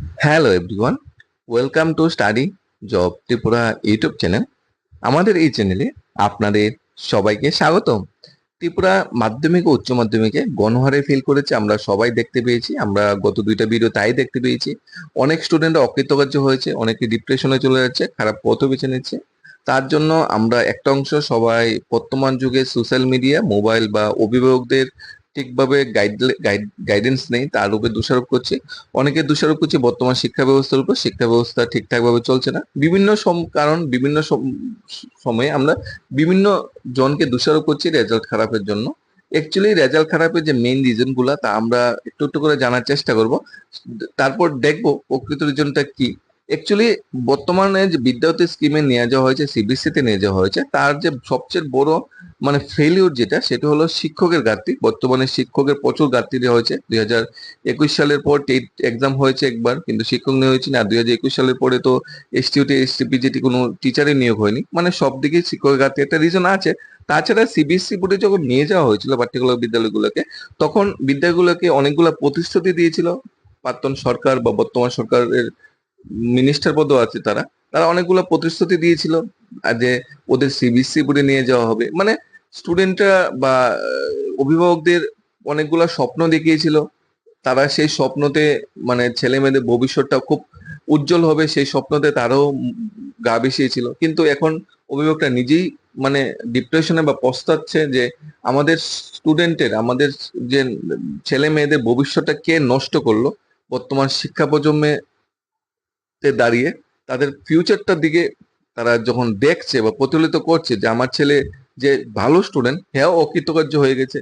Hello everyone welcome to study job Tripura YouTube channel আমাদের এই চ্যানেলে আপনাদের সবাইকে স্বাগতম। ত্রিপুরা মাধ্যমিক ও উচ্চ মাধ্যমিকে গণহারে ফেল করেছে, আমরা সবাই দেখতে পেয়েছি। আমরা গত দুইটা ভিডিও তাই দেখতে পেয়েছি। অনেক স্টুডেন্ট অকৃতকার্য হয়েছে, অনেকে ডিপ্রেশনে চলে যাচ্ছে, খারাপ পথও বেছে নিচ্ছে। তার জন্য আমরা একটা অংশ সবাই বর্তমান যুগে সোশ্যাল মিডিয়া মোবাইল বা অভিভাবকদের ঠিকভাবে গাইড গাইডেন্স নেই তার উপরে দোষারোপ করছে। অনেকে দোষারোপ করছে, বর্তমান শিক্ষা ব্যবস্থার উপর, শিক্ষা ব্যবস্থা ঠিকঠাক ভাবে চলছে না। বিভিন্ন কারণ বিভিন্ন সম- সময়ে আমরা বিভিন্ন জনকে দোষারোপ করছি রেজাল্ট খারাপের জন্য। অ্যাকচুয়ালি রেজাল্ট খারাপের যে মেইন রিজনগুলা, তা আমরা একটু একটু করে জানার চেষ্টা করব। তারপর দেখব প্রকৃত রিজনটা কি। অ্যাকচুয়ালি বর্তমানে যে বিদ্যার্থী স্কিমে নিয়ে যাওয়া হয়েছে সিবিএসসি তে নিয়ে যাওয়া হয়েছে, তার যে সবচেয়ে বড় মানে ফেলিওর যেটা, সেটা হলো শিক্ষকের ঘাটতি। বর্তমানে শিক্ষকের প্রচুর ঘাটতি হয়েছে। দুই হাজার একুশ সালের পর টেট এক্সাম হয়েছে একবার, কিন্তু শিক্ষক নিয়োগ হয়েছে না। দুই হাজার একুশ সালের পরে তো এসটিউটি এসটিপি যেটি কোনো টিচারের নিয়োগ হয়নি। মানে সব দিকে শিক্ষকের ঘাটতি একটা রিজন আছে। তাছাড়া সিবিএসসি বোর্ডে যখন নিয়ে যাওয়া হয়েছিল পার্টিকুলার বিদ্যালয়গুলোকে, তখন বিদ্যালয়গুলোকে অনেকগুলো প্রতিশ্রুতি দিয়েছিল। প্রাক্তন সরকার বা বর্তমান সরকারের মিনিস্টার পদও আছে তারা। তারা অনেকগুলো প্রতিশ্রুতি দিয়েছিল যে ওদের সিবিএসসি বোর্ডে নিয়ে যাওয়া হবে। মানে স্টুডেন্টরা বা অভিভাবকদের অনেকগুলো স্বপ্ন দেখিয়েছিল। তারা সেই স্বপ্নতে মানে ছেলে মেয়েদের ভবিষ্যৎটা খুব উজ্জ্বল হবে, সেই স্বপ্নতে তারাও গা বেশিয়েছিল কিন্তু এখন অভিভাবকরা নিজেই মানে ডিপ্রেশনে বা পস্তাচ্ছে যে আমাদের স্টুডেন্টের আমাদের যে ছেলে মেয়েদের ভবিষ্যৎটা কে নষ্ট করল? বর্তমান শিক্ষা প্রজন্মে দাঁড়িয়ে তাদের ফিউচারটার দিকে তারা যখন দেখছে বা প্রতিফলিত করছে যে আমার ছেলে যে ভালো স্টুডেন্ট হ্যাঁ অকৃতকার্য হয়ে গেছে।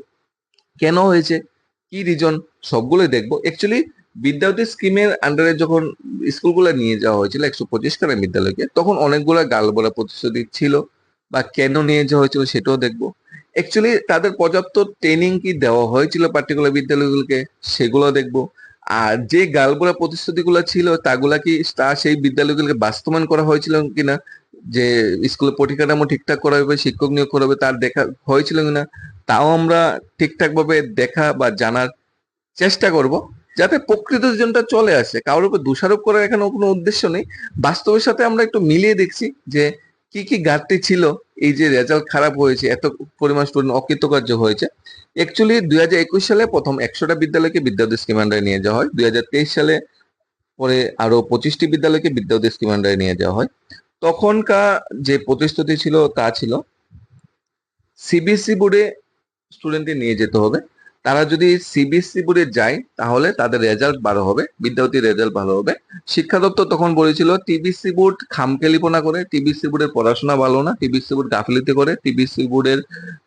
কেন হয়েছে? কি রিজন সবগুলোই দেখব। অ্যাকচুয়ালি বিদ্যার্থী স্কিমের আন্ডারে যখন স্কুলগুলো নিয়ে যাওয়া হয়েছিল, একশো পঁচিশ খানা বিদ্যালয়কে, তখন অনেকগুলো গালবলা প্রতিশ্রুতি ছিল বা কেন নিয়ে যাওয়া হয়েছিল সেটাও দেখব। অ্যাকচুয়ালি তাদের পর্যাপ্ত ট্রেনিং কি দেওয়া হয়েছিল পার্টিকুলার বিদ্যালয়গুলোকে, সেগুলো দেখব। আর যে গালবলা প্রতিশ্রুতিগুলো ছিল, তাগুলা কি তা সেই বিদ্যালয়গুলোকে বাস্তবায়ন করা হয়েছিল কিনা? যে স্কুলে পরিকাঠামো ঠিকঠাক করা হবে, শিক্ষক নিয়োগ করা হবে, তার দেখা হয়েছিল কিনা? তাও আমরা ঠিকঠাক ভাবে দেখা বা জানার চেষ্টা করব, যাতে প্রকৃত জীবনটা চলে আসে। কারোর উপর দোষারোপ করার এখানে কোনো উদ্দেশ্য নেই। বাস্তবের সাথে আমরা একটু মিলিয়ে দেখছি যে কি কি ঘাটতি ছিল এই যে রেজাল্ট খারাপ হয়েছে, এত পরিমাণ স্টুডেন্ট অকৃতকার্য হয়েছে। অ্যাকচুয়ালি দুই হাজার একুশ সালে প্রথম একশোটা বিদ্যালয়কে বিদ্যালয় স্কিম আন্ডারে নিয়ে যাওয়া হয়। দুই হাজার তেইশ সালে পরে আরও পঁচিশটি বিদ্যালয়কে বিদ্যালয় স্কিম আন্ডারে নিয়ে যাওয়া হয়। তখনকার যে প্রতিশ্রুতি ছিল, তা ছিল সিবিএসই বোর্ডে স্টুডেন্টকে নিয়ে যেতে হবে। তারা যদি সিবিএসসি বোর্ডে যায়, তাহলে তাদের রেজাল্ট ভালো হবে বিদ্যার্থীর রেজাল্ট ভালো হবে। শিক্ষা দপ্তর তখন বলেছিল টিবিসি বোর্ড খামকেলিপনা করে টিবিসি বোর্ডের পড়াশোনা ভালো না টিবিসি বোর্ড গাফিলিতি করে টিবিসি বোর্ডের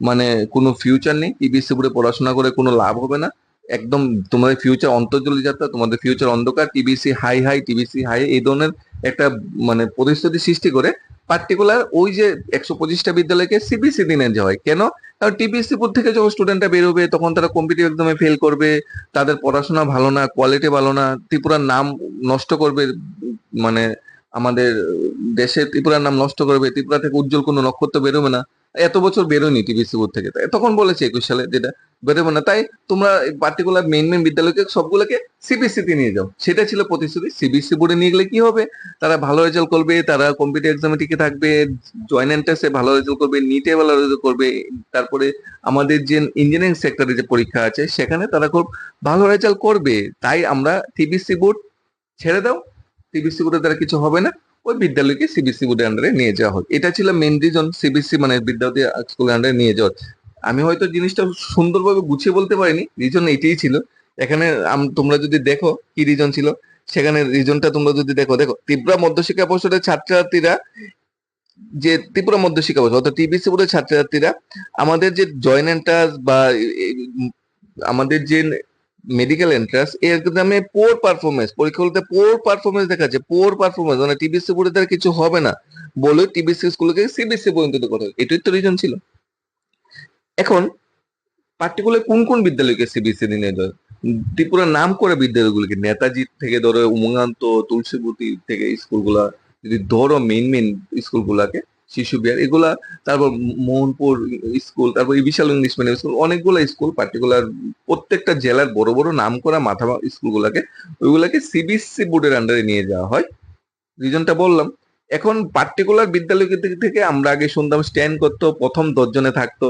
মানে কোনো ফিউচার নেই টিবিসি বোর্ডে পড়াশোনা করে কোনো লাভ হবে না। একদম তোমাদের ফিউচার অন্তর্জলি যাত্রা, তোমাদের ফিউচার অন্ধকার টিবিসি হাই হাই টিবিসি হাই এই ধরনের একটা মানে প্রতিশ্রুতি সৃষ্টি করে পার্টিকুলার ওই যে একশো পঁচিশটা বিদ্যালয়কে সিবিসি দিনে যাওয়া হয়। কেন? কারণ টিপিএসসি বোর্ড থেকে যখন স্টুডেন্টরা বেরোবে, তখন তারা কম্পিটিভ এক্সামে ফেল করবে, তাদের পড়াশোনা ভালো না কোয়ালিটি ভালো না, ত্রিপুরার নাম নষ্ট করবে মানে আমাদের দেশে ত্রিপুরার নাম নষ্ট করবে, ত্রিপুরা থেকে উজ্জ্বল কোনো নক্ষত্র বেরোবে না। এত বছর বেরোয়নি টিবিসি বোর্ড থেকে তখন বলেছে একুশ সালে যেটা বেরোবো না। তাই তোমরা পার্টিকুলার মেইন মেইন বিদ্যালয়কে সবগুলোকে সিবিএসসি তে নিয়ে যাও। সেটা ছিল প্রতিশ্রুতি। সিবিএসসি বোর্ডে নিয়ে গেলে কি হবে? তারা ভালো রেজাল্ট করবে, তারা কম্পিটিভ এক্সামে টিকে থাকবে জয়েন্ট এন্ট্রান্সে ভালো রেজাল্ট করবে নিটে ভালো রেজাল্ট করবে। তারপরে আমাদের যে ইঞ্জিনিয়ারিং সেক্টরে যে পরীক্ষা আছে, সেখানে তারা খুব ভালো রেজাল্ট করবে। তাই আমরা টিবিসি বোর্ড ছেড়ে দাও। টিবিসি বোর্ডের দ্বারা কিছু হবে না। ওই বিদ্যালয়কে সিবিসি বোর্ডের আন্ডারে নিয়ে যাওয়া হোক। এটা ছিল মেন রিজন সিবিসি মানে বিদ্যালয় স্কুলের আন্ডারে নিয়ে যাওয়ার আমি হয়তো জিনিসটা সুন্দরভাবে গুছিয়ে বলতে পারিনি রিজন এটাই ছিল। এখানে তোমরা যদি দেখো কি রিজন ছিল, সেখানে রিজনটা তোমরা যদি দেখো দেখো, ত্রিপুরা মধ্যশিক্ষা পরিষদের ছাত্রছাত্রীরা যে ত্রিপুরা মধ্যশিক্ষা পরিষদ, অর্থাৎ টিবিসি বোর্ডের ছাত্রছাত্রীরা, আমাদের যে জয়েন্ট এন্ট্রান্স বা আমাদের যে মেডিকেল এন্ট্রান্স এর এক্সামে পোর পারফরমেন্স পরীক্ষা পরীক্ষাগুলোতে পোর পারফরমেন্স দেখাচ্ছে পোর পারফরমেন্স মানে টিবিসি বোর্ডের দ্বারা কিছু হবে না বলে টিবিসি স্কুলকে সিবিএসসি পর্যন্ত করা এটাই তো রিজন ছিল। এখন পার্টিকুলার কোন কোন বিদ্যালয়কে সিবিএসসি নিয়ে দেয় ত্রিপুরার নাম করে বিদ্যালয়গুলোকে নেতাজি থেকে ধরো উমঙ্গান্ত তুলসীপুতি থেকে স্কুলগুলা, যদি ধরো মেইন মেইন স্কুলগুলাকে শিশু বিহার এগুলা, তারপর মোহনপুর স্কুল, তারপর বিশাল ইংলিশ মিডিয়াম স্কুল অনেকগুলো স্কুল পার্টিকুলার প্রত্যেকটা জেলার বড় বড় নাম করা মাথা স্কুলগুলোকে, ওইগুলাকে সিবিএসসি বোর্ডের আন্ডারে নিয়ে যাওয়া হয়। রিজনটা বললাম, এখন পার্টিকুলার বিদ্যালয় থেকে আমরা আগে শুনতাম স্ট্যান্ড করতো, প্রথম দশজনে থাকতো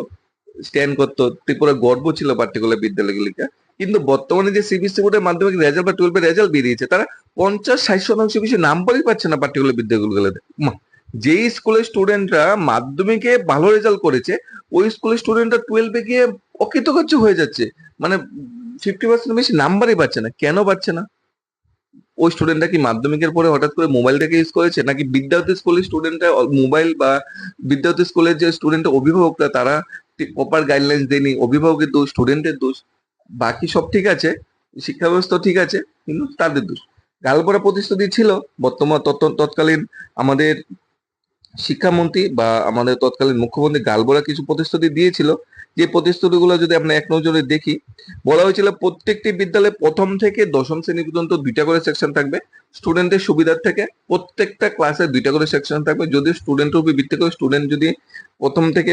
স্ট্যান্ড করতো ত্রিপুরা গর্ব ছিল পার্টিকুলার বিদ্যালয়গুলিকে কিন্তু বর্তমানে যে সিবিএসসি বোর্ডের মাধ্যমিক রেজাল্ট বা টুয়েলভের রেজাল্ট বেরিয়েছে, তারা পঞ্চাশ, ষাট শতাংশ বেশি নাম্বারই পাচ্ছে না পার্টিকুলার বিদ্যালয়গুলোতে। যেই স্কুলের স্টুডেন্টরা মাধ্যমিকে ভালো রেজাল্ট করেছে, ওই স্কুলের স্টুডেন্টরা টুয়েলভে গিয়ে অকৃতকার্য হয়ে যাচ্ছে। মানে ফিফটি পার্সেন্ট বেশি নাম্বারই পাচ্ছে না, কেন পাচ্ছে না? ওই স্টুডেন্টরা কি মাধ্যমিকের পরে হঠাৎ করে মোবাইলটাকে ইউজ করেছে, নাকি বিদ্যার্থী স্কুলের স্টুডেন্টরা মোবাইল বা বিদ্যার্থী স্কুলের যে স্টুডেন্ট অভিভাবকরা, তারা প্রপার গাইডলাইন্স দেয়নি, অভিভাবকের দোষ স্টুডেন্টের দোষ, বাকি সব ঠিক আছে, শিক্ষা ব্যবস্থা ঠিক আছে, কিন্তু তাদের দোষ। গালপরা প্রতিশ্রুতি ছিল, বর্তমান তৎ- তৎকালীন আমাদের শিক্ষামন্ত্রী বা আমাদের তৎকালীন মুখ্যমন্ত্রী গালবরা কিছু প্রতিশ্রুতি দিয়েছিল। যে প্রতিশ্রুতিগুলো যদি আমরা এক নজরে দেখি, বলা হয়েছিল প্রত্যেকটি বিদ্যালয়ে প্রথম থেকে দশম শ্রেণি পর্যন্ত দুইটা করে সেকশন থাকবে। স্টুডেন্টের সুবিধার থেকে প্রত্যেকটা ক্লাসে দুইটা করে সেকশন থাকবে। যদি স্টুডেন্টের উপর ভিত্তি করে স্টুডেন্ট যদি প্রথম থেকে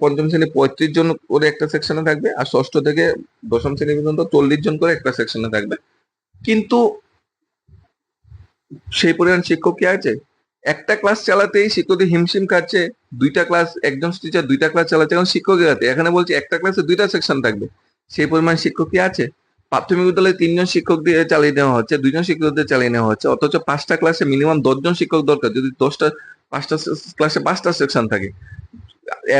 পঞ্চম শ্রেণি পঁয়ত্রিশ জন করে একটা সেকশনে থাকবে আর ষষ্ঠ থেকে দশম শ্রেণি পর্যন্ত চল্লিশ জন করে একটা সেকশনে থাকবে। কিন্তু সেই পরিমাণ শিক্ষক কি আছে? একটা ক্লাস চালাতেই শিক্ষকদের হিমশিম খাচ্ছে, দুইটা ক্লাস একজন টিচার দুইটা ক্লাস চালাচ্ছে, এখন শিক্ষকের হাতে। এখানে বলছে একটা ক্লাসে দুইটা সেকশন থাকবে। সেই পরিমাণ শিক্ষক কি আছে? প্রাথমিক বিদ্যালয়ে তিনজন শিক্ষক দিয়ে চালিয়ে নেওয়া হচ্ছে, দুইজন শিক্ষকদের চালিয়ে নেওয়া হচ্ছে, অথচ পাঁচটা ক্লাসে মিনিমাম দশজন শিক্ষক দরকার। যদি দশটা, পাঁচটা ক্লাসে পাঁচটা সেকশন থাকে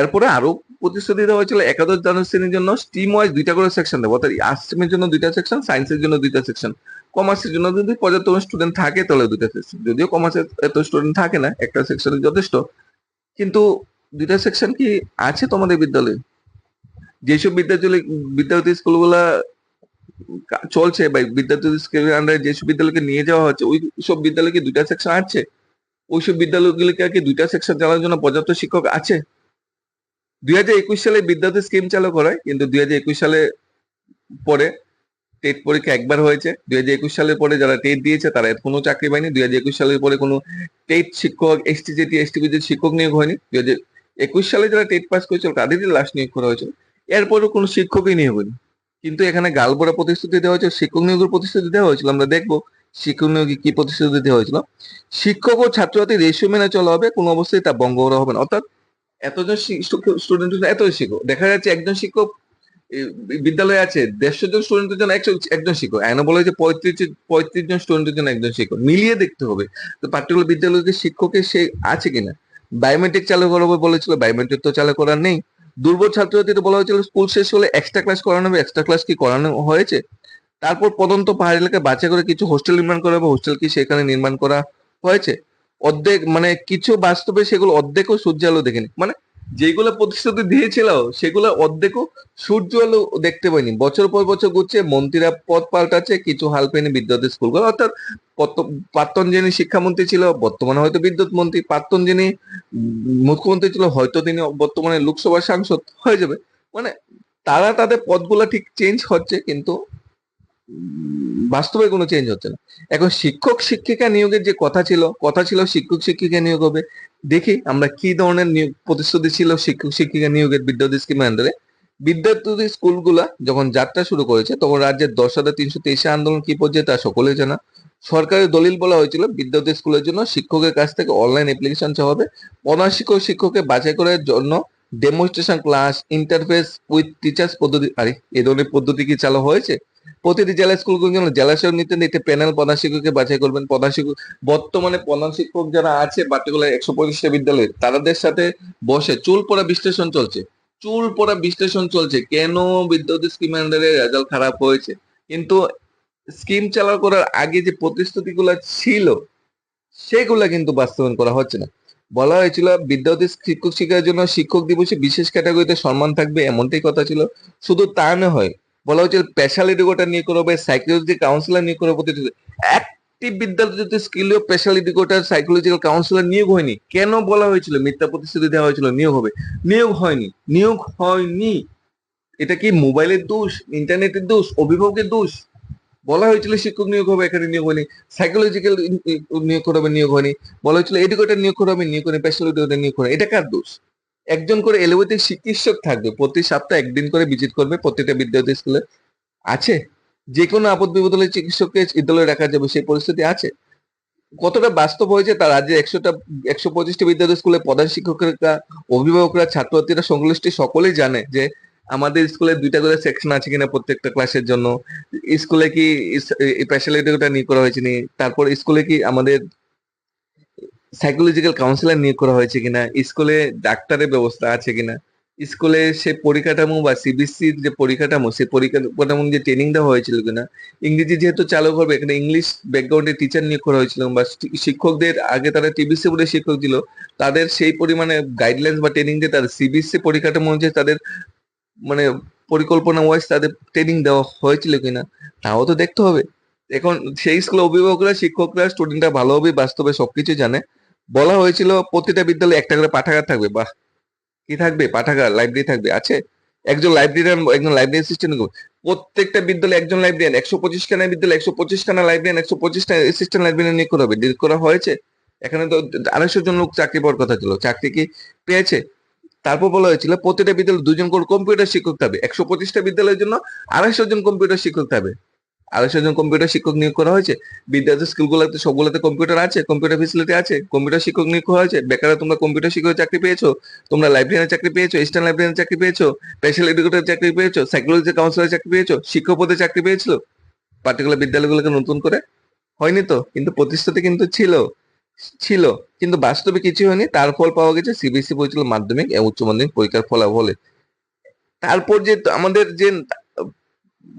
এরপরে আরও প্রতিশ্রুতি দেওয়া হয়েছিল একাদশ দ্বাদশ শ্রেণির জন্য স্ট্রিম ওয়াইজ দুইটা করে সেকশন দেবো। অর্থাৎ আর্টস জন্য দুইটা সেকশন সায়েন্সের জন্য দুইটা সেকশন কমার্সের জন্য যদি পর্যাপ্ত স্টুডেন্ট থাকে তাহলে দুইটা সেকশন যদিও কমার্সের এত স্টুডেন্ট থাকে না, একটা সেকশনে যথেষ্ট। কিন্তু দুইটা সেকশন কি আছে তোমাদের বিদ্যালয়ে? যেসব বিদ্যালয় বিদ্যার্থী স্কুলগুলা চলছে বা বিদ্যার্থী স্কুলের আন্ডারে যেসব বিদ্যালয়কে নিয়ে যাওয়া হচ্ছে, ওই সব বিদ্যালয়ে কি দুইটা সেকশন আছে? ওইসব বিদ্যালয়গুলিকে কি দুইটা সেকশন চালানোর জন্য পর্যাপ্ত শিক্ষক আছে? দুই হাজার একুশ সালে বিদ্যার্থী স্কিম চালু করা হয় কিন্তু দুই হাজার একুশ সালে পরে টেট পরীক্ষা একবার হয়েছে। দুই হাজার একুশ সালের পরে যারা টেট দিয়েছে, তারা কোনো চাকরি পায়নি। দুই হাজার একুশ সালের পরে কোনো টেট শিক্ষক এসটি জেটি এসটি শিক্ষক নিয়োগ হয়নি। দুই হাজার একুশ সালে যারা টেট পাস করেছিল, তাদেরই লাস্ট নিয়োগ করা হয়েছিল। এরপরও কোনো শিক্ষকই নিয়োগ হয়নি। কিন্তু এখানে গালবরা প্রতিশ্রুতি দেওয়া হয়েছে, শিক্ষক নিয়োগের প্রতিশ্রুতি দেওয়া হয়েছিল। আমরা দেখব শিক্ষক নিয়োগে কি প্রতিশ্রুতি দেওয়া হয়েছিল। শিক্ষক ও ছাত্রছাত্রী রেশিও মেনে চলা হবে, কোনো অবস্থায় তা বঙ্গ হবে না। অর্থাৎ এতজন স্টুডেন্ট এত শিক্ষক। দেখা যাচ্ছে একজন শিক্ষক বিদ্যালয়ে আছে দেড়শো জন স্টুডেন্টের জন্য একশো, একজন শিক্ষক। এনে বলা হয়েছে পঁয়ত্রিশ পঁয়ত্রিশ জন স্টুডেন্টের জন্য একজন শিক্ষক। মিলিয়ে দেখতে হবে তো পার্টিকুলার বিদ্যালয়কে শিক্ষকের সে আছে কিনা। বায়োমেট্রিক চালু করাবে বলেছিল বায়োমেট্রিক তো চালু করার নেই। দুর্বল ছাত্রছাত্রীদের বলা হয়েছিল, স্কুল শেষ হলে এক্সট্রা ক্লাস করানো হবে এক্সট্রা ক্লাস কি করানো হয়েছে? তারপর পদন্ত পাহাড় এলাকায় বাছাই করে কিছু হোস্টেল নির্মাণ করা হবে হোস্টেল কি সেখানে নির্মাণ করা হয়েছে? অর্ধেক মানে কিছু বাস্তবে সেগুলো অর্ধেকও সূর্য আলো দেখেনি। মানে যেগুলো প্রতিশ্রুতি দিয়েছিল, সেগুলো অর্ধেকও সূর্য আলো দেখতে পাইনি। বছর পর বছর ঘুরছে, মন্ত্রীরা পদ পাল্টাচ্ছে, কিছু হাল পেনি বিদ্যার্থী স্কুলগুলো। অর্থাৎ কত- প্রাক্তন যিনি শিক্ষামন্ত্রী ছিল, বর্তমানে হয়তো বিদ্যুৎ মন্ত্রী প্রাক্তন যিনি মুখ্যমন্ত্রী ছিল, হয়তো তিনি বর্তমানে লোকসভার সাংসদ হয়ে যাবে। মানে তারা তাদের পদগুলো ঠিক চেঞ্জ হচ্ছে, কিন্তু বাস্তবে কোনো চেঞ্জ হচ্ছে না। এখন শিক্ষক শিক্ষিকা নিয়োগের যে কথা ছিল কথা ছিল শিক্ষক শিক্ষিকা নিয়োগ হবে। দেখি আমরা কি ধরনের নিয়োগ প্রতিশ্রুতি ছিল শিক্ষক শিক্ষিকা নিয়োগের বিদ্যার্থী স্কিমের আন্ডারে বিদ্যার্থী স্কুলগুলা যখন যাত্রা শুরু করেছে, তখন রাজ্যের দশ হাজার তিনশো তেইশে আন্দোলন কি পর্যায়ে তা সকলে জানা। সরকারের দলিল বলা হয়েছিল, বিদ্যার্থী স্কুলের জন্য শিক্ষকের কাছ থেকে অনলাইন অ্যাপ্লিকেশন চাওয়া হবে। প্রধান শিক্ষক শিক্ষককে বাছাই করার জন্য demonstration class interface with teachers পদ্ধতি আরে, এ ধরনের পদ্ধতি কি চালু হয়েছে? প্রতিটি জেলা স্কুলগুলোর জন্য জেলা নিতে নিতে প্যানেল প্রধান শিক্ষককে বাছাই করবেন। প্রধান শিক্ষক, বর্তমানে প্রধান শিক্ষক যারা আছে পার্টিকুলার একশো পঁচিশটা বিদ্যালয়ে, তাদের সাথে বসে চুল পড়া বিশ্লেষণ চলছে। চুল পড়া বিশ্লেষণ চলছে। কেন বিদ্যার্থী স্কিম রেজাল্ট খারাপ হয়েছে? কিন্তু স্কিম চালু করার আগে যে প্রতিশ্রুতিগুলো ছিল, সেগুলা কিন্তু বাস্তবায়ন করা হচ্ছে না। বলা হয়েছিল বিদ্যার্থী শিক্ষক শিক্ষার জন্য শিক্ষক দিবসে বিশেষ ক্যাটাগরিতে সম্মান থাকবে, এমনটাই কথা ছিল। শুধু তা না হয় বলা হয়েছিল স্পেশালিটি কোটা নিয়ে করবে সাইকোলজি কাউন্সিলর নিয়ে করবে প্রতিটি একটি বিদ্যালয় যদি স্কিল স্পেশালিটি কোটার সাইকোলজিক্যাল কাউন্সিলর নিয়োগ হয়নি, কেন বলা হয়েছিল? মিথ্যা প্রতিশ্রুতি দেওয়া হয়েছিল, নিয়োগ হবে। নিয়োগ হয়নি। নিয়োগ হয়নি। এটা কি মোবাইলের দোষ? ইন্টারনেটের দোষ? অভিভাবকের দোষ? বলা হয়েছিল শিক্ষক নিয়োগ হবে, এখানে নিয়োগ হয়নি। সাইকোলজিক্যাল নিয়োগ করা হবে নিয়োগ হয়নি। বলা হয়েছিল এডুকেটর নিয়োগ করা হবে নিয়োগ হয়নি। স্পেশাল এডুকেটর নিয়োগ করা এটা কার দোষ? একজন করে এলোপ্যাথিক চিকিৎসক থাকবে, প্রতি সপ্তাহে একদিন করে ভিজিট করবে প্রত্যেকটা বিদ্যালয় স্কুলে। আছে? যে কোনো আপদ বিপদ হলে চিকিৎসককে বিদ্যালয়ে রাখা যাবে, সেই পরিস্থিতি আছে। কতটা বাস্তব হয়েছে তার রাজ্যে একশোটা, একশো পঁচিশটা বিদ্যালয় স্কুলে প্রধান শিক্ষকরা, অভিভাবকরা, ছাত্রছাত্রীরা সংশ্লিষ্ট সকলেই জানে যে আমাদের স্কুলে দুইটা করে সেকশন আছে কিনা প্রত্যেকটা ক্লাসের জন্য। স্কুলে কি স্পেশাল এডুকেটর নিয়োগ করা হয়েছে নি? তারপর স্কুলে কি আমাদের সাইকোলজিক্যাল কাউন্সিলার নিয়োগ করা হয়েছে কিনা, স্কুলে ডাক্তারের ব্যবস্থা আছে কিনা, স্কুলে সে পরিকাঠামো বা সিবিএসসির যে পরিকাঠামো সেই পরিকাঠামো যে ট্রেনিং দেওয়া হয়েছিল কিনা, ইংরেজি যেহেতু চালু করবে, এখানে ইংলিশ ব্যাকগ্রাউন্ডে টিচার নিয়োগ করা হয়েছিল বা শিক্ষকদের, আগে তারা টিবিসি বলে শিক্ষক ছিল, তাদের সেই পরিমাণে গাইডলাইন্স বা ট্রেনিং দিয়ে তাদের সিবিএসসি পরিকাঠামো অনুযায়ী তাদের মানে পরিকল্পনা ওয়াইজ তাদের ট্রেনিং দেওয়া হয়েছিল কিনা, তাও তো দেখতে হবে। এখন সেই স্কুলে অভিভাবকরা, শিক্ষকরা স্টুডেন্টরা ভালোভাবে বাস্তবে সবকিছু জানে। বলা হয়েছিল প্রতিটা বিদ্যালয়ে একটা করে পাঠাগার থাকবে। বাহ! কি থাকবে? পাঠাগার লাইব্রেরি থাকবে। আছে, একজন লাইব্রেরিয়ান একজন লাইব্রেরি অ্যাসিস্ট্যান্ট প্রত্যেকটা বিদ্যালয়ে একজন লাইব্রেরিয়ান একশো পঁচিশ খানা বিদ্যালয়ে একশো পঁচিশ খানা লাইব্রেরিয়ান একশো পঁচিশটা অ্যাসিস্ট্যান্ট লাইব্রেরিয়ান নিয়োগ করা হবে। নিয়োগ করা হয়েছে। এখানে তো আড়াইশো জন লোক চাকরি পাওয়ার কথা ছিল। চাকরি কি পেয়েছে? তারপর বলা হয়েছিল, প্রতিটা বিদ্যালয়ে দুজন করে কম্পিউটার শিক্ষক থাকবে। একশো পঁচিশটা বিদ্যালয়ের জন্য আড়াইশো জন কম্পিউটার শিক্ষক থাকবে। আড়াইশো জন কম্পিউটার শিক্ষক নিয়োগ করা হয়েছে। বিদ্যালয় স্কুলগুলোতে সবগুলোতে কম্পিউটার আছে কম্পিউটার ফেসিলিটি আছে কম্পিউটার শিক্ষক নিয়োগ করা হয়েছে। বেকার তোমরা কম্পিউটার শিক্ষকের চাকরি পেয়েছ, তোমরা লাইব্রেরিয়ানের চাকরি পেয়েছ ইস্টার্ন লাইব্রেরিয়ানের চাকরি পেয়েছ স্পেশাল এডুকেটর চাকরি পেয়েছ সাইকোলজি কাউন্সিলর চাকরি পেয়েছ শিক্ষক পদে চাকরি পেয়েছিল। পার্টিকুলার বিদ্যালয়গুলোকে নতুন করে হয়নি তো, কিন্তু প্রতিশ্রুতি কিন্তু ছিল ছিল, কিন্তু বাস্তবে কিছু হয়নি। তার ফল পাওয়া গেছে সিবিএসসি পরিচালিত মাধ্যমিক এবং উচ্চ মাধ্যমিক পরীক্ষার ফলাফলে। তারপর যে আমাদের যে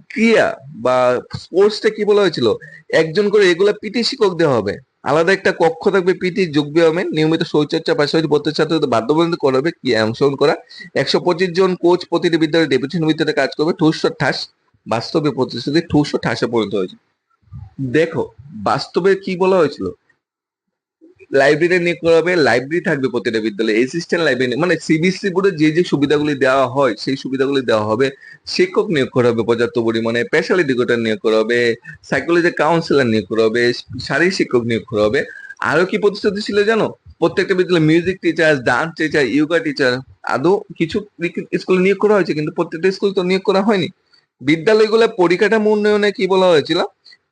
ক্রিয়া বা স্পোর্টসটা কি বলা হয়েছিল? একজন করে এগুলা পিটি শিক্ষক দেওয়া হবে। আলাদা একটা কক্ষ থাকবে পিটি যোগ ব্যায়ামে। নিয়মিত শরীরচর্চা পাশাপাশি প্রত্যেক ছাত্রদের বাধ্যবাধকতা করাবে কি অংশগ্রহণ করা। একশো পঁচিশ জন কোচ প্রতিটি বিদ্যালয়ে ডেপুটেশন ভিত্তিতে কাজ করবে। ঠুস ঠাস, বাস্তবে প্রতিশ্রুতি ঠুস ঠাসে পরিণত হয়েছে। দেখো, বাস্তবে কি বলা হয়েছিল? লাইব্রেরি নিয়োগ করা হবে লাইব্রেরি থাকবে প্রতিটা বিদ্যালয়ে অ্যাসিস্ট্যান্ট লাইব্রেরি মানে সিবিএসসি বোর্ডে যে যে সুবিধাগুলি দেওয়া হয়, সেই সুবিধাগুলি দেওয়া হবে, শিক্ষক নিয়োগ করা হবে পর্যাপ্ত পরিমাণে স্পেশাল এডুকেটর নিয়োগ করা হবে সাইকোলজি কাউন্সিলর নিয়োগ করা হবে, শারীরিক শিক্ষক নিয়োগ করা হবে। আরও কি প্রতিশ্রুতি ছিল জানো? প্রত্যেকটা বিদ্যালয়ে music teacher dance teacher yoga teacher আদৌ কিছু স্কুল নিয়োগ করা হয়েছে? কিন্তু প্রত্যেকটা স্কুল তো নিয়োগ করা হয়নি। বিদ্যালয়গুলো পরিকাঠামো উন্নয়নে কি বলা হয়েছিল?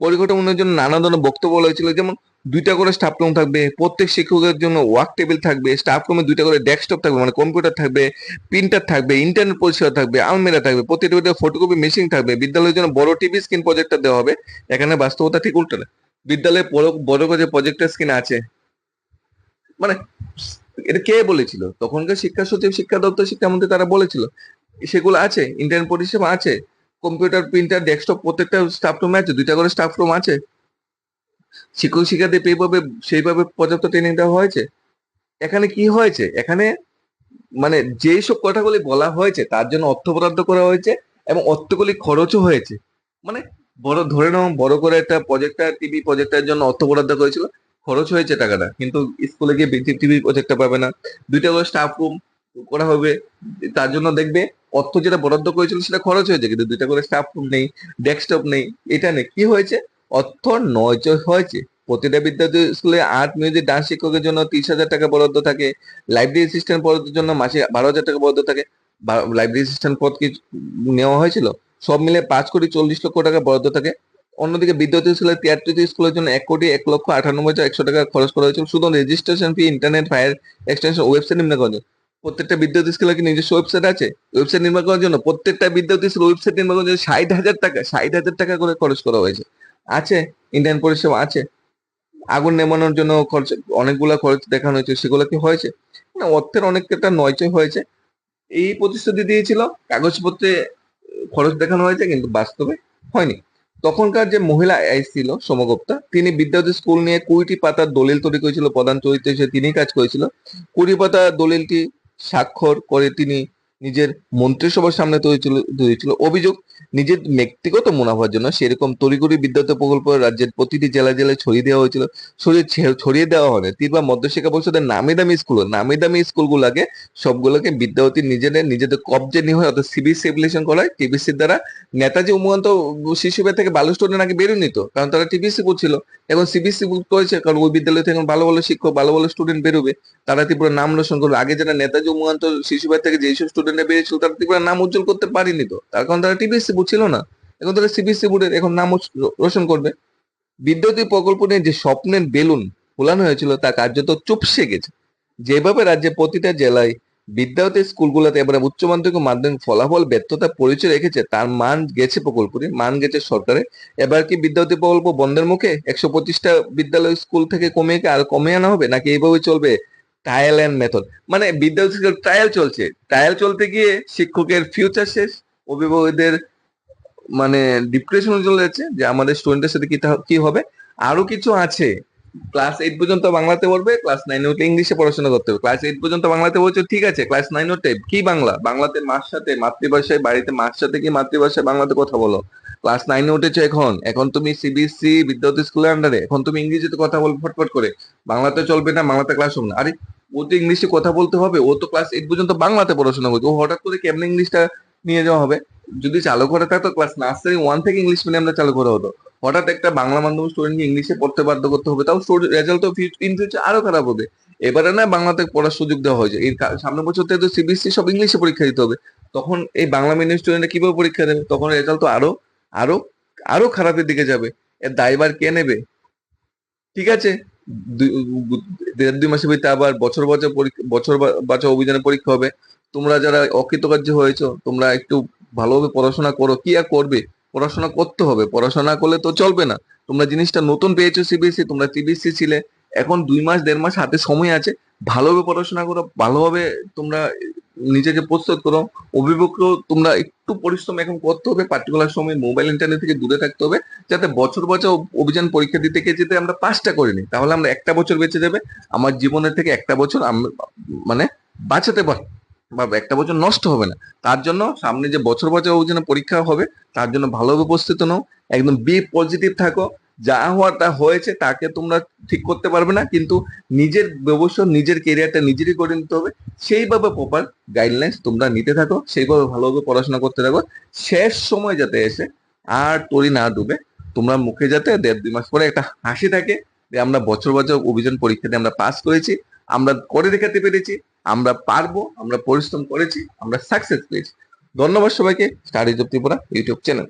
পরিকাঠামো উন্নয়নের জন্য নানা ধরনের বক্তব্য বলা হয়েছিল, যেমন দুইটা করে স্টাফ রুম থাকবে, প্রত্যেক শিক্ষকের জন্য ওয়ার্ক টেবিল থাকবে স্টাফ রুমে দুইটা করে ডেস্কটপ থাকবে মানে কম্পিউটার থাকবে প্রিন্টার থাকবে ইন্টারনেট পরিষেবা থাকবে, আলমেরা থাকবে প্রতিটা ফটোকপি মেশিন থাকবে, বিদ্যালয়ের জন্য বড় টিভি স্ক্রিন প্রজেক্টর দেওয়া হবে, এখানে বাস্তবতা ঠিক উল্টো না। বিদ্যালয়ে বড় বড় যে প্রজেক্টর স্ক্রিন আছে মানে এটা কে বলেছিল? তখনকার শিক্ষা সচিব, শিক্ষা দপ্তর শিক্ষামন্ত্রী তারা বলেছিল, সেগুলো আছে ইন্টারনেট পরিষেবা আছে কম্পিউটার প্রিন্টার ডেস্কটপ প্রত্যেকটা স্টাফ রুমে আছে, দুইটা করে স্টাফ রুম আছে। শিক্ষক শিক্ষার্থী সেইভাবে সেইভাবে পর্যাপ্ত ট্রেনিং দেওয়া হয়েছে? এখানে কি হয়েছে? এখানে মানে যেই সব কথাগুলি বলা হয়েছে, তার জন্য অর্থ বরাদ্দ করা হয়েছে এবং অর্থগুলি খরচও হয়েছে। মানে বড়, ধরে নাও, বড় করে একটা প্রজেক্টার টিভি প্রজেক্টার জন্য অর্থ বরাদ্দ করেছিল, খরচ হয়েছে টাকাটা। কিন্তু স্কুলে গিয়ে টিভি প্রজেক্টটা পাবে না। দুইটা করে স্টাফ রুম করা হবে, তার জন্য দেখবে অর্থ যেটা বরাদ্দ করেছিল সেটা খরচ হয়েছে, কিন্তু দুইটা করে স্টাফ রুম নেই ডেস্কটপ নেই, এটা নেই। কি হয়েছে? অর্থ নয়চয় হয়েছে। প্রতিটা বিদ্যালয় স্কুলে আর্ট, মিউজিক, ডান্স শিক্ষকের জন্য তিরিশ হাজার টাকা বরাদ্দ থাকে। লাইব্রেরি অ্যাসিস্ট্যান্ট পদের জন্য মাসে বারো হাজার টাকা বরাদ্দ থাকে। লাইব্রেরি অ্যাসিস্ট্যান্ট পদ কি নেওয়া হয়েছিল? সব মিলে পাঁচ কোটি চল্লিশ লক্ষ টাকা বরাদ্দ থাকে। অন্যদিকে বিদ্যালয় স্কুলের তিয়াত্তরটি স্কুলের জন্য এক কোটি এক লক্ষ আটানব্বই হাজার একশো টাকা খরচ করা হয়েছিল। শুধু registration fee internet fire extension website নির্মাণ জন্য। প্রত্যেকটা বিদ্যালয় স্কুলের কি নিজস্ব ওয়েবসাইট আছে? ওয়েবসাইট নির্মাণ করার জন্য প্রত্যেকটা বিদ্যালয় স্কুল ওয়েবসাইট নির্মাণ করার জন্য ষাট হাজার টাকা, ষাট হাজার টাকা করে খরচ করা হয়েছে। আছে ইন্টারনেট পরিষেবা আছে। আগুন নেমানোর জন্য খরচ, অনেকগুলা খরচ দেখানো হয়েছে, সেগুলো কি হয়েছে? না, অর্থের অনেকটা নয়চয় হয়েছে। এই প্রতিশ্রুতি দিয়েছিল, কাগজপত্রে খরচ দেখানো হয়েছে, কিন্তু বাস্তবে হয়নি। তখনকার যে মহিলা আইস ছিল, সমগুপ্তা, তিনি বিদ্যার্থী স্কুল নিয়ে কুড়িটি পাতার দলিল তৈরি করেছিল, প্রধান চরিত্র হিসেবে তিনি কাজ করেছিল। কুড়ি পাতা দলিলটি স্বাক্ষর করে তিনি নিজের মন্ত্রিসভার সামনে তৈরি ছিল অভিযোগ, নিজের ব্যক্তিগত মুনাফার জন্য সেরকম তড়িঘড়ি বিদ্যার্থী প্রকল্প রাজ্যের প্রতিটি জেলায় জেলায় ছড়িয়ে দেওয়া হয়েছিল। ছড়িয়ে দেওয়া হয় ত্রিপুরা মধ্যশিক্ষা পরিষদের নামি দামি স্কুল নামি দামি স্কুলগুলোকে সবগুলোকে বিদ্যার্থী নিজেদের নিজেদের কবজে নিয়ে হয় অর্থাৎ সিবিএসসি অ্যাপ্লিকেশন করায় টিবিসির দ্বারা নেতাজি উমান্ত শিশু বিদ্যা থেকে ভালো স্টুডেন্ট আগে বেরোনি নিত কারণ তারা টিবিসি করছিল। এখন সিবিএসসি করেছে, কারণ ওই বিদ্যালয় থেকে ভালো ভালো শিক্ষক, ভালো ভালো স্টুডেন্ট বেরোবে। তারা ত্রিপুরা নাম রোশন করবে। আগে যারা নেতাজি উমান্ত শিশু বিদ্যা থেকে যেসব স্টুডেন্টরা বেরিয়েছিল তারা ত্রিপুরা নাম উজ্জ্বল করতে পারেনি তো। তার কারণ তারা টিবিএসসি বোর্ড ছিল না। এখন তারা সিবিএসসি বোর্ডের এখন নাম রোশন করবে। বিদ্যুৎ প্রকল্প নিয়ে যে স্বপ্নের বেলুন ফোলানো হয়েছিল, তা কার্যত চুপসে গেছে। যেভাবে রাজ্যে প্রতিটা জেলায় বিদ্যালয় স্কুলগুলোতে এবারে উচ্চ মাধ্যমিক মাধ্যমিক ফলাফল, ব্যর্থতা, পরিচয় রেখেছে, তার মান গেছে প্রকল্পটি, মান গেছে সরকারে এবার কি বিদ্যার্থী প্রকল্প বন্ধের মুখে একশো পঁচিশটা বিদ্যালয় স্কুল থেকে কমিয়ে আর কমে আনা হবে, নাকি এইভাবে চলবে? ট্রায়াল অ্যান্ড মেথড মানে বিদ্যালয় ট্রায়াল চলছে। ট্রায়াল চলতে গিয়ে শিক্ষকের ফিউচার শেষ, অভিভাবকদের মানে ডিপ্রেশন চলে যাচ্ছে যে আমাদের স্টুডেন্টের সাথে কি হবে। আরও কিছু আছে। ক্লাস এইট পর্যন্ত বাংলাতে পড়বে ক্লাস নাইন উঠলে ইংলিশে পড়াশোনা করতে হবে। ক্লাস এইট পর্যন্ত বাংলাতে বলছো, ঠিক আছে ক্লাস নাইন উঠে কি বাংলা? বাংলাতে মার সাথে, মাতৃভাষায়, বাড়িতে মার সাথে কি মাতৃভাষায় বাংলাতে কথা বলো? ক্লাস নাইনে উঠেছো এখন। এখন তুমি সিবিএসসি বিদ্যার্থী স্কুলের আন্ডারে এখন তুমি ইংরেজিতে কথা বলবে ফটফট করে। বাংলাতে চলবে না, বাংলাতে ক্লাস হবে না। আরে ও তো ইংলিশে কথা বলতে হবে, ও তো ক্লাস এইট পর্যন্ত বাংলাতে পড়াশোনা করছে, ও হঠাৎ করে কেমন ইংলিশটা নিয়ে যাওয়া হবে? যদি চালু করা থাকতো ক্লাস নার্সারি ওয়ান থেকে ইংলিশ মিডিয়ামটা চালু করা হতো। হঠাৎ একটা বাংলা মাধ্যম স্টুডেন্টকে ইংলিশে পড়তে বাধ্য করতে হবে, তাও রেজাল্ট তো ইন ফিউচার আরও খারাপ হবে। এবারে না বাংলাতে পড়ার সুযোগ দেওয়া হয়েছে। এর সামনের বছর থেকে তো সিবিএসসি সব ইংলিশে পরীক্ষা দিতে হবে। তখন এই বাংলা মিডিয়াম স্টুডেন্টরা কীভাবে পরীক্ষা দেবে? তখন রেজাল্ট তো আরও আরও আরও খারাপের দিকে যাবে। এর দায়ভার কে নেবে? ঠিক আছে? দেড় দুই মাসের ভিতরে আবার বছর বছর বছর বাঁচা অভিযানে পরীক্ষা হবে। তোমরা যারা অকৃতকার্য হয়েছো, তোমরা একটু ভালোভাবে পড়াশোনা করো। কি আর করবে? পড়াশোনা করতে হবে। পড়াশোনা করলে তো চলবে না। তোমরা জিনিসটা নতুন পেয়েছ সিবিএসসি তোমরা টিবিএসসি ছিলে। এখন দুই মাস, দেড় মাস হাতে সময় আছে। ভালোভাবে পড়াশোনা করো, ভালোভাবে তোমরা নিজেকে প্রস্তুত করো। অভিভাবকও তোমরা একটু পরিশ্রম এখন করতে হবে পার্টিকুলার সময় মোবাইল ইন্টারনেট থেকে দূরে থাকতে হবে, যাতে বছর বছর অভিযান পরীক্ষা দিতে গিয়ে যেতে আমরা পাঁচটা করিনি তাহলে আমরা একটা বছর বেঁচে যাবে, আমার জীবনের থেকে একটা বছর মানে বাঁচাতে পার, বা একটা বছর নষ্ট হবে না। তার জন্য সামনে যে বছর বছর অভিযানে পরীক্ষা হবে, তার জন্য ভালোভাবে প্রস্তুত নাও, একদম বি পজিটিভ থাকো। যা হওয়ার তা হয়েছে, তাকে তোমরা ঠিক করতে পারবে না, কিন্তু নিজের ব্যবসা নিজের কেরিয়ারটা নিজেরই করে নিতে হবে। সেইভাবে প্রপার গাইডলাইন্স তোমরা নিতে থাকো, সেইভাবে ভালোভাবে পড়াশোনা করতে থাকো। শেষ সময় যাতে এসে আর তরি না ডুবে, তোমরা মুখে যাতে দেড় দুই মাস পরে একটা হাসি থাকে যে আমরা বছর বছর অভিযান পরীক্ষাতে আমরা পাস করেছি, আমরা করে দেখাতে পেরেছি, আমরা পারব, আমরা পরিশ্রম করেছি, আমরা সাকসেস পেয়েছি। ধন্যবাদ সবাইকে স্টাডি ত্রিপুরা ইউটিউব চ্যানেল